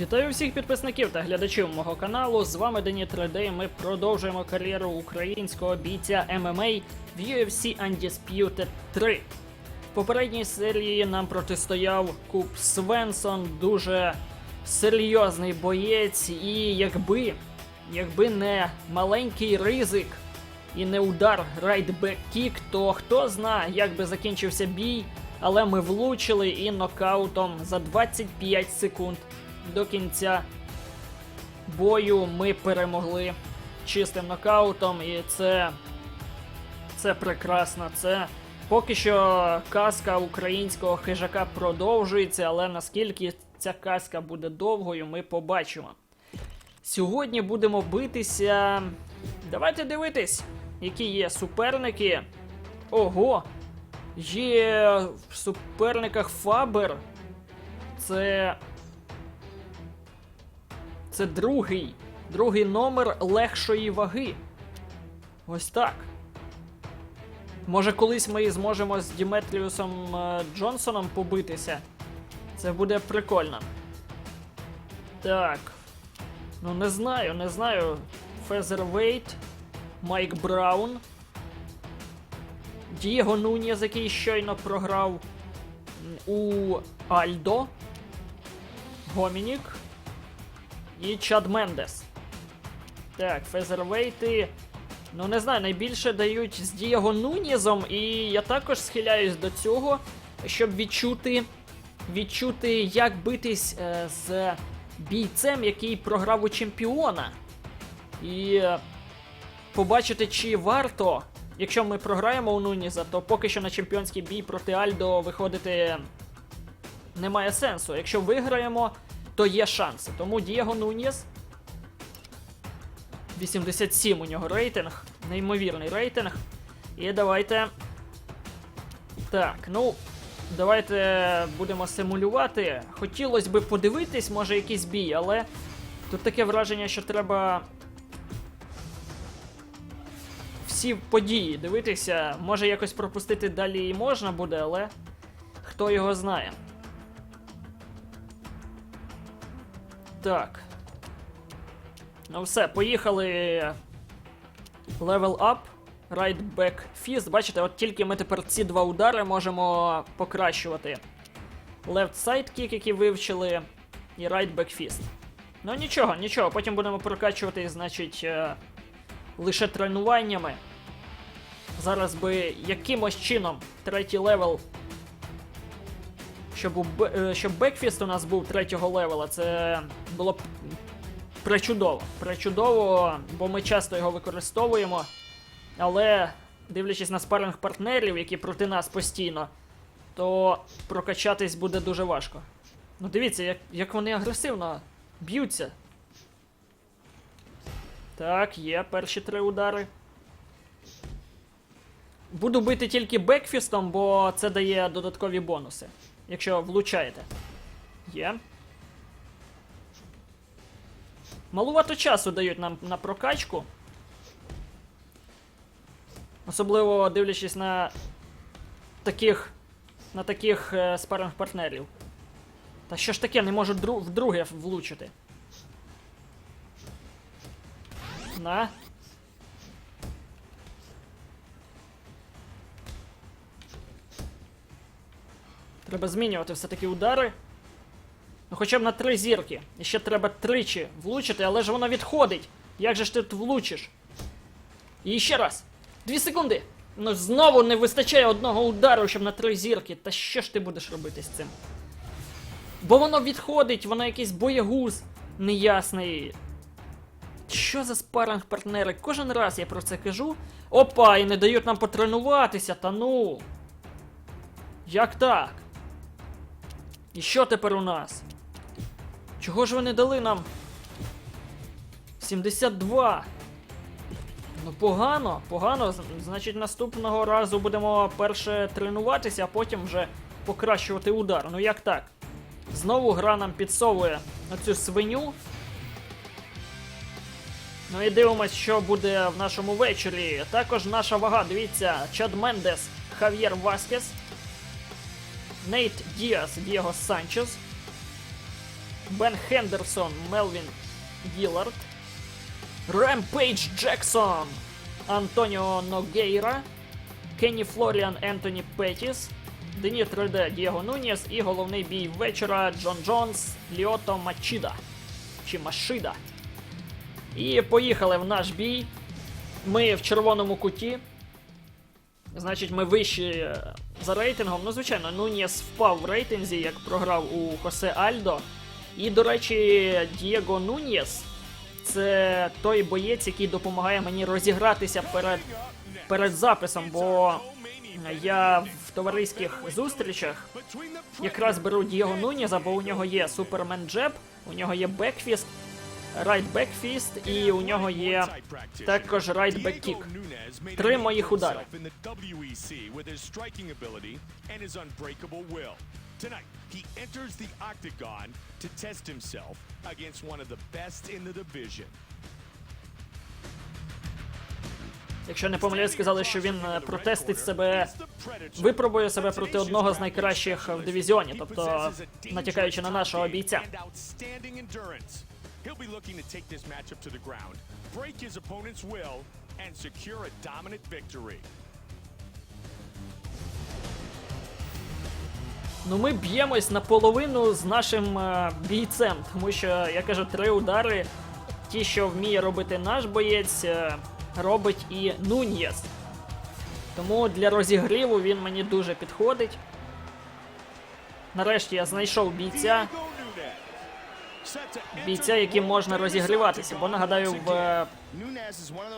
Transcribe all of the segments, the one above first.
Вітаю всіх підписників та глядачів мого каналу. З вами Дені 3D. Ми продовжуємо кар'єру українського бійця ММА в UFC Undisputed 3. В попередній серії нам протистояв Куб Свенсон, дуже серйозний боєць, і якби, якби не маленький ризик і не удар райдбек кік, то хто знає, як би закінчився бій, але ми влучили і нокаутом за 25 секунд до кінця бою ми перемогли чистим нокаутом, і це, це прекрасно. Це поки що казка українського хижака продовжується, але наскільки ця казка буде довгою, ми побачимо. Сьогодні будемо битися. Давайте дивитись, які є суперники. Ого! Є в суперниках Фабер. Це. Це другий. Другий номер легшої ваги. Ось так. Може, колись ми зможемо з Діметріусом е, Джонсоном побитися. Це буде прикольно. Так. Ну, не знаю, не знаю. Фезервейт, Майк Браун. Дієго Нунєз, який щойно програв у Альдо. Гомінік. І Чад Мендес. Так, фезервейти. Ну, не знаю, найбільше дають з Дієго Нунєзом, і я також схиляюсь до цього, щоб відчути, відчути, як битись е, з бійцем, який програв у чемпіона. І е, побачити, чи варто, якщо ми програємо у Нунєза, то поки що на чемпіонський бій проти Альдо виходити немає сенсу. Якщо виграємо, то є шанси. Тому Дієго Нуньєс. 87 у нього рейтинг. Неймовірний рейтинг. І давайте. Так, ну. Давайте будемо симулювати. Хотілося би подивитись, може, якийсь бій, але тут таке враження, що треба. Всі події дивитися. Може якось пропустити далі і можна буде, але хто його знає. Так. Ну все, поїхали. Level up. Right back fist. Бачите, от тільки ми тепер ці два удари можемо покращувати. Left side kick, який вивчили, і right back fist. Ну нічого, нічого, потім будемо прокачувати, значить, е, лише тренуваннями. Зараз би якимось чином третій левел щоб, у, е, щоб бекфіст у нас був третього левела, це було б пречудово. Пречудово, бо ми часто його використовуємо. Але, дивлячись на спаринг партнерів, які проти нас постійно, то прокачатись буде дуже важко. Ну дивіться, як, як вони агресивно б'ються. Так, є перші три удари. Буду бити тільки бекфістом, бо це дає додаткові бонуси. Якщо влучаєте. Є. Малувато часу дають нам на прокачку. Особливо дивлячись на таких. на таких е, спаринг партнерів. Та що ж таке, не можу дру- вдруге влучити. На. Треба змінювати все-таки удари. Ну хоча б на три зірки. І ще треба тричі влучити, але ж воно відходить. Як же ж ти тут влучиш? І ще раз. Дві секунди. Ну знову не вистачає одного удару, щоб на три зірки. Та що ж ти будеш робити з цим? Бо воно відходить, воно якийсь боягуз неясний. Що за спаринг партнери? Кожен раз я про це кажу. Опа, і не дають нам потренуватися, та ну. Як так? І що тепер у нас? Чого ж ви не дали нам? 72. Ну погано, погано. Значить, наступного разу будемо перше тренуватися, а потім вже покращувати удар. Ну як так? Знову гра нам підсовує оцю свиню. Ну і дивимось, що буде в нашому вечорі. Також наша вага, дивіться, Чад Мендес, Хав'єр Васкес, Нейт Діас, Дієго Санчес. Бен Хендерсон, Мелвін Гілард, Ремпейдж Джексон, Антоніо Ногейра, Кенні Флоріан Ентоні Петіс, Дені 3D Дієго Нуніс і головний бій вечора Джон Джонс Ліото Мачіда. Чи Машида. І поїхали в наш бій. Ми в червоному куті. Значить, ми вищі е, за рейтингом. Ну, звичайно, Нуніс впав в рейтинзі, як програв у Хосе Альдо. І, до речі, Дієго Нуніс це той боєць, який допомагає мені розігратися перед, перед записом, бо я в товариських зустрічах якраз беру Дієго Нуніза, бо у нього є Супермен Джеб, у нього є Бекфіст, Райт Бекфіст і у нього є також Райт Беккік. Три моїх удари. Tonight, he enters the octagon to test himself against one of the best in the division. Якщо не помиляюсь, сказали, що він е, протестить себе, випробує себе проти одного з найкращих в дивізіоні, тобто натякаючи на нашого бійця. He'll be looking to take this matchup to the ground, break his opponent's will, and secure a dominant victory. Ну, ми б'ємось наполовину з нашим е, бійцем, тому що я кажу, три удари. Ті, що вміє робити наш боєць, е, робить і Нуньєс. Тому для розігріву він мені дуже підходить. Нарешті я знайшов бійця, Diego Nunes. Set to enter бійця, яким можна розігріватися. Бо нагадаю, в е,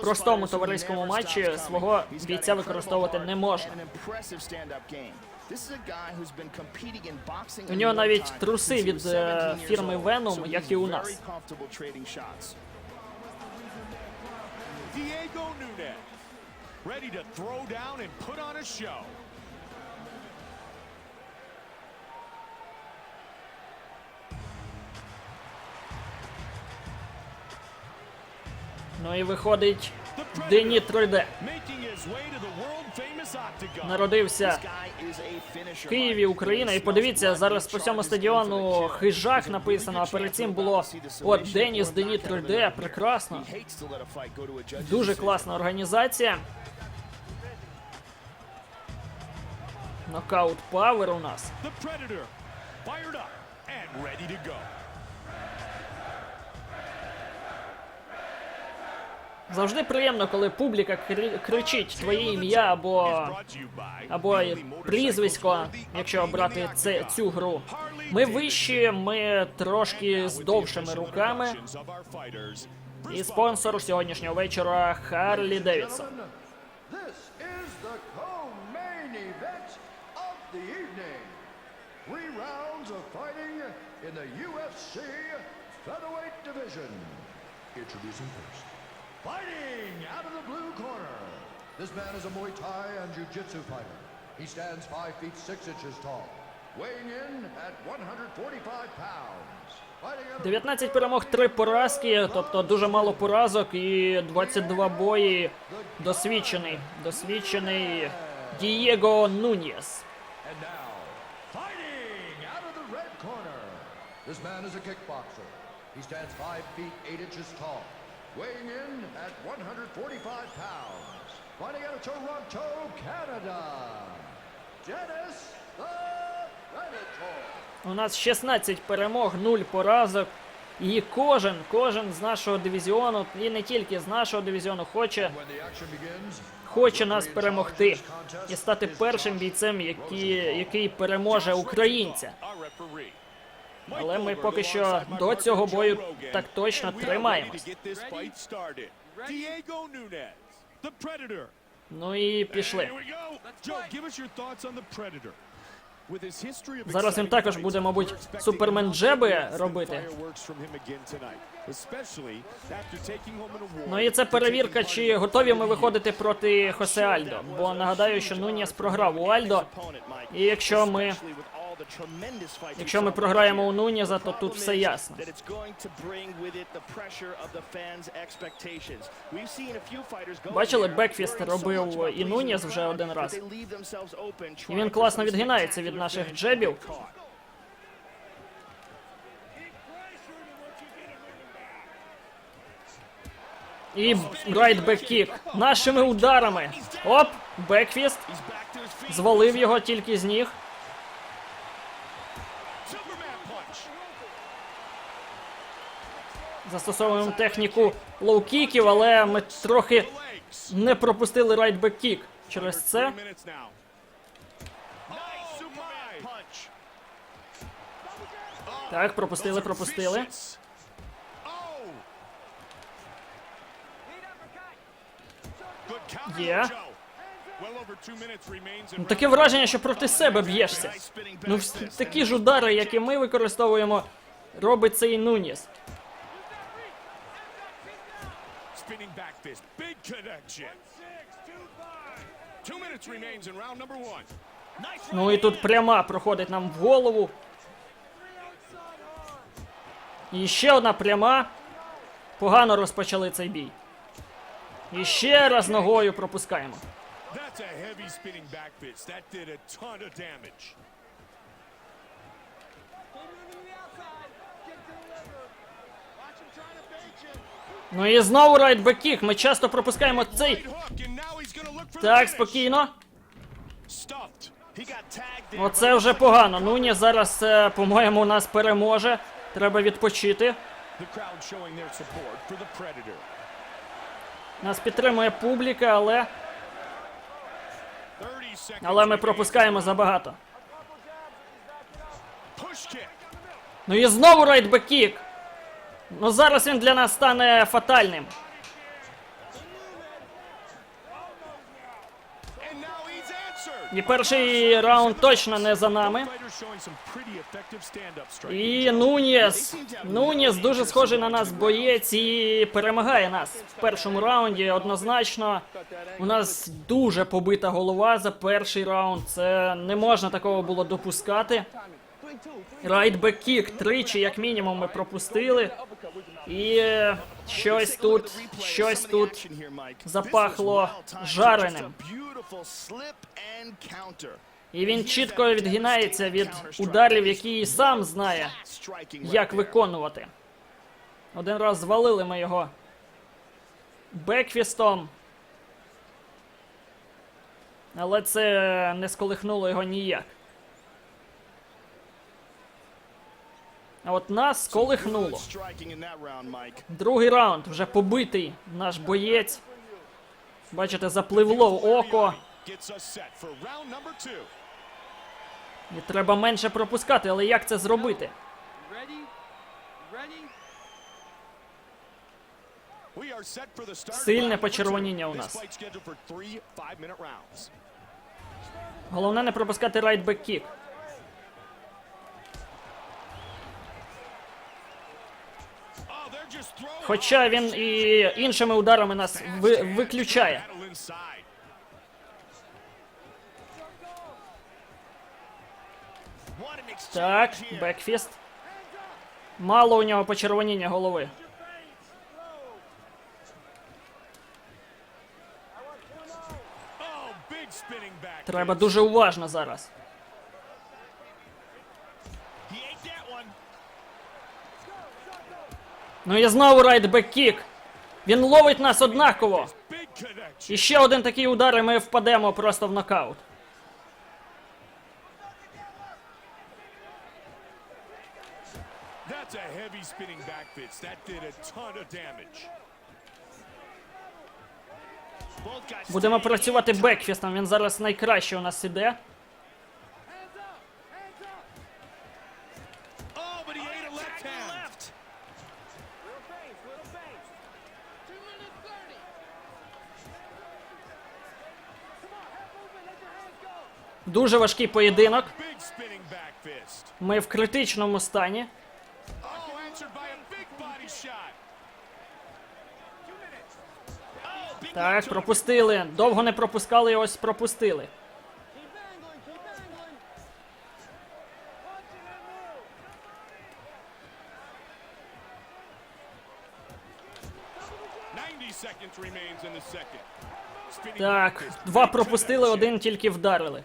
простому товариському матчі свого бійця використовувати не можна. У нього навіть труси від е, фірми Venom, як і у нас. Diego Nunes. Ready to throw down and put on a show. Ну і виходить Дені 3D. Making his way to the world-famous octagon. Народився в Києві, Україна. І подивіться, зараз по всьому стадіону хижак написано, а перед цим було от Деніс Дені 3D. Прекрасно. Дуже класна організація. Нокаут Павер у нас. Завжди приємно, коли публіка кри- кричить твоє ім'я або, або прізвисько, якщо брати це, цю гру. Ми вищі, ми трошки з довшими руками. І спонсор сьогоднішнього вечора Харлі Девідсон. Introducing first. Fighting out of the blue corner. This man is a Muay Thai and Jiu-Jitsu fighter. He stands 5 feet 6 inches tall, weighing in at 145 pounds. Fighting out of 19 перемог, 3 поразки, тобто дуже мало поразок і 22 бої. Досвідчений, досвідчений Дієго Нуньєс. And now, fighting out of the red corner. This man is a kickboxer. He stands 5 feet 8 inches tall, weighing in at 145 pounds. Fighting out of Toronto, Canada. Dennis the Predator. У нас 16 перемог, 0 поразок. І кожен, кожен з нашого дивізіону, і не тільки з нашого дивізіону, хоче, хоче нас перемогти і стати першим бійцем, який, який переможе українця. Але ми поки що до цього бою так точно тримаємось. Ну і пішли. Зараз він також буде, мабуть, Супермен Джеби робити. Ну і це перевірка, чи готові ми виходити проти Хосе Альдо. Бо нагадаю, що Нуніс програв у Альдо. І якщо ми Якщо ми програємо у Нуніза, то тут все ясно. Бачили, Бекфіст робив і Нуніс вже один раз. І він класно відгинається від наших джебів. І райтбек-кік нашими ударами. Оп, Бекфіст звалив його тільки з ніг. Застосовуємо техніку лоу-кіків, але ми трохи не пропустили райтбек-кік. Через це так, пропустили, пропустили. Є. Ну, Таке враження, що проти себе б'єшся. Ну, такі ж удари, які ми використовуємо, робить цей Нуніс. Spinning back fist. Big connection. Two minutes remains in round number one. Ну і тут пряма проходить нам в голову. І ще одна пряма. Погано розпочали цей бій. І ще раз ногою пропускаємо. That's a heavy spinning back fist. That did a ton of damage. Ну і знову райтбек-кік. Ми часто пропускаємо цей. Так, спокійно. Оце вже погано. Нуні зараз, е, по-моєму, нас переможе. Треба відпочити. Нас підтримує публіка, але, але ми пропускаємо забагато. Ну і знову райтбек-кік. Ну зараз він для нас стане фатальним. І перший раунд точно не за нами. І Нуніс. Нуніс дуже схожий на нас боєць і перемагає нас в першому раунді однозначно. У нас дуже побита голова за перший раунд. Це не можна такого було допускати. Райтбек-кік тричі, як мінімум, ми пропустили. І щось тут, щось тут запахло жареним. І він чітко відгинається від ударів, які і сам знає, як виконувати. Один раз звалили ми його бекфістом. Але це не сколихнуло його ніяк. От нас сколихнуло. Другий раунд вже побитий наш боєць. Бачите, запливло в око. І треба менше пропускати, але як це зробити? Сильне почервоніння у нас. Головне не пропускати райтбек-кік. Oh, Хоча він і іншими ударами нас ви- виключає. Так, бекфіст. Мало у нього почервоніння голови. Треба дуже уважно зараз. He ate that one. Ну і знову райтбек-кік. Він ловить нас однаково. І ще один такий удар, і ми впадемо просто в нокаут. That's a heavy spinning back fist. That did a ton of damage. Будемо працювати бекфістом. Він зараз найкраще у нас іде. Oh, but he ate a left hand. Дуже важкий поєдинок. Ми в критичному стані. Oh. Oh, Так, пропустили. Довго не пропускали, ось пропустили. Так, два пропустили, один тільки вдарили.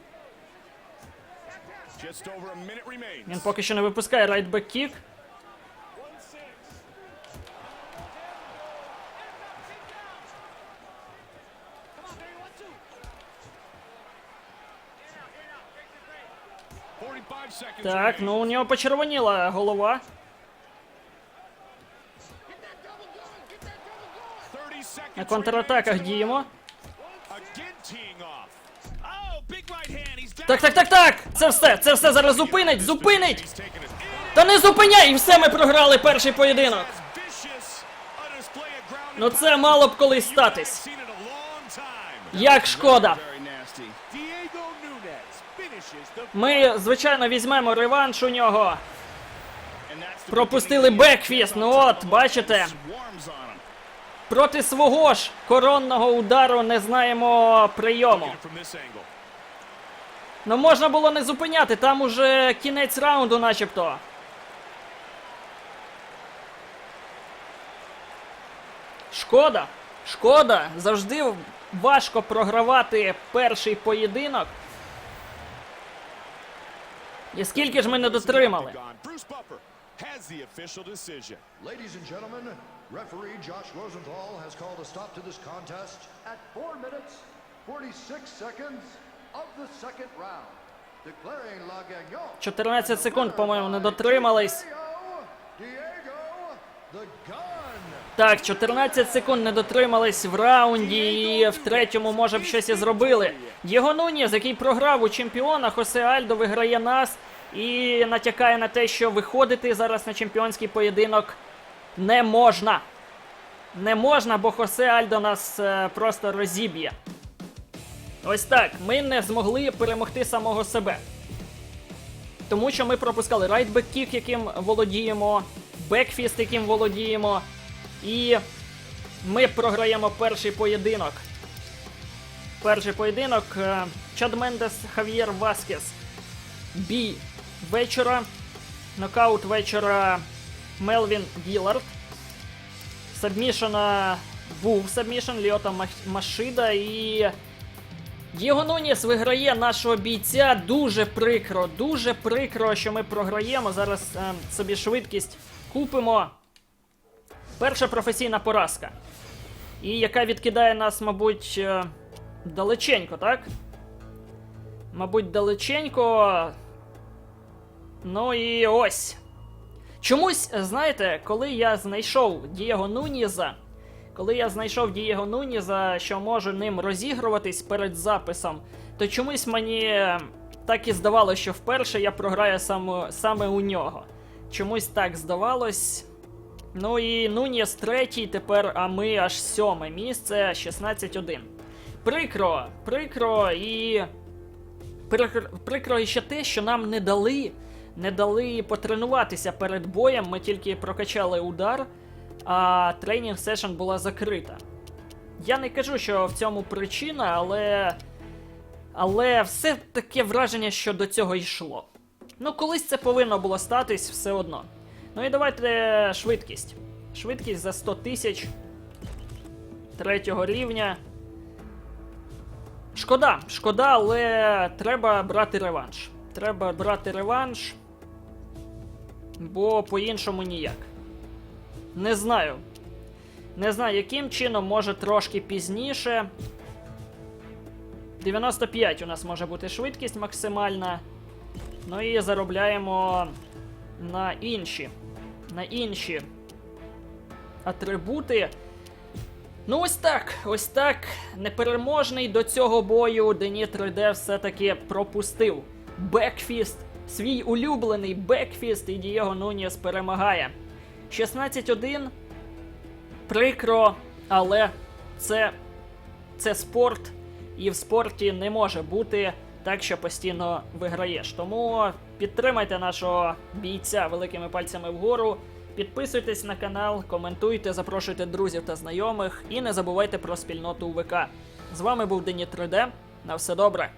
Він поки що не випускає райтбек кік. Так, ну у нього почервоніла голова. На контратаках діємо. Так, так, так, так! Це все, це все зараз зупинить, зупинить! Та не зупиняй! І все, ми програли перший поєдинок. Ну це мало б колись статись. Як шкода. Ми, звичайно, візьмемо реванш у нього. Пропустили бекфіст, ну от, бачите. Проти свого ж коронного удару не знаємо прийому. Ну можна було не зупиняти, там уже кінець раунду начебто. Шкода. Шкода. Завжди важко програвати перший поєдинок. І скільки ж ми не дотримали? Has the official decision. Ladies and gentlemen, referee Josh Rosenthal has called a stop to this contest at 4 minutes, 46 seconds of the second round. Declaring La Gagnante. 14 секунд, по-моєму, не дотримались. Так, 14 секунд не дотримались в раунді, і в третьому, може б, щось і зробили. Діго Нуніс, який програв у чемпіона, Хосе Альдо виграє нас і натякає на те, що виходити зараз на чемпіонський поєдинок не можна. Не можна, бо Хосе Альдо нас е, просто розіб'є. Ось так. Ми не змогли перемогти самого себе. Тому що ми пропускали райтбек-кік, яким володіємо, бекфіст, яким володіємо. І ми програємо перший поєдинок. Перший поєдинок е, Чад Мендес Хав'єр Васкес. Бій вечора. Нокаут вечора Мелвін Гілард. Сабмішена був сабмішен Ліота Машида і. Діго Нуніс виграє нашого бійця дуже прикро, дуже прикро, що ми програємо. Зараз е, собі швидкість купимо. Перша професійна поразка. І яка відкидає нас, мабуть, е, далеченько, так? Мабуть, далеченько. Ну і ось. Чомусь, знаєте, коли я знайшов Дієго Нуніза, коли я знайшов Дієго Нуніза, що можу ним розігруватись перед записом, то чомусь мені е, так і здавалося, що вперше я програю саме, саме у нього. Чомусь так здавалось. Ну і Нуніс третій тепер, а ми аж сьоме місце 16-1. Прикро, прикро і. Прикро, прикро ще те, що нам не дали. Не дали потренуватися перед боєм. Ми тільки прокачали удар, а тренінг сешн була закрита. Я не кажу, що в цьому причина, але. Але все таке враження, що до цього йшло. Ну, колись це повинно було статись все одно. Ну і давайте швидкість. Швидкість за 100 тисяч третього рівня. Шкода, шкода, але треба брати реванш. Треба брати реванш. Бо по-іншому ніяк. Не знаю. Не знаю, яким чином, може трошки пізніше. 95 у нас може бути швидкість максимальна. Ну і заробляємо на інші. На інші атрибути. Ну, ось так, ось так. Непереможний до цього бою Дені 3D все-таки пропустив. Бекфіст, свій улюблений бекфіст, і Дієго Нуніс перемагає. 16-1. Прикро, але це, це спорт, і в спорті не може бути так, що постійно виграєш. Тому підтримайте нашого бійця великими пальцями вгору. Підписуйтесь на канал, коментуйте, запрошуйте друзів та знайомих і не забувайте про спільноту УВК. З вами був Дені 3D. На все добре.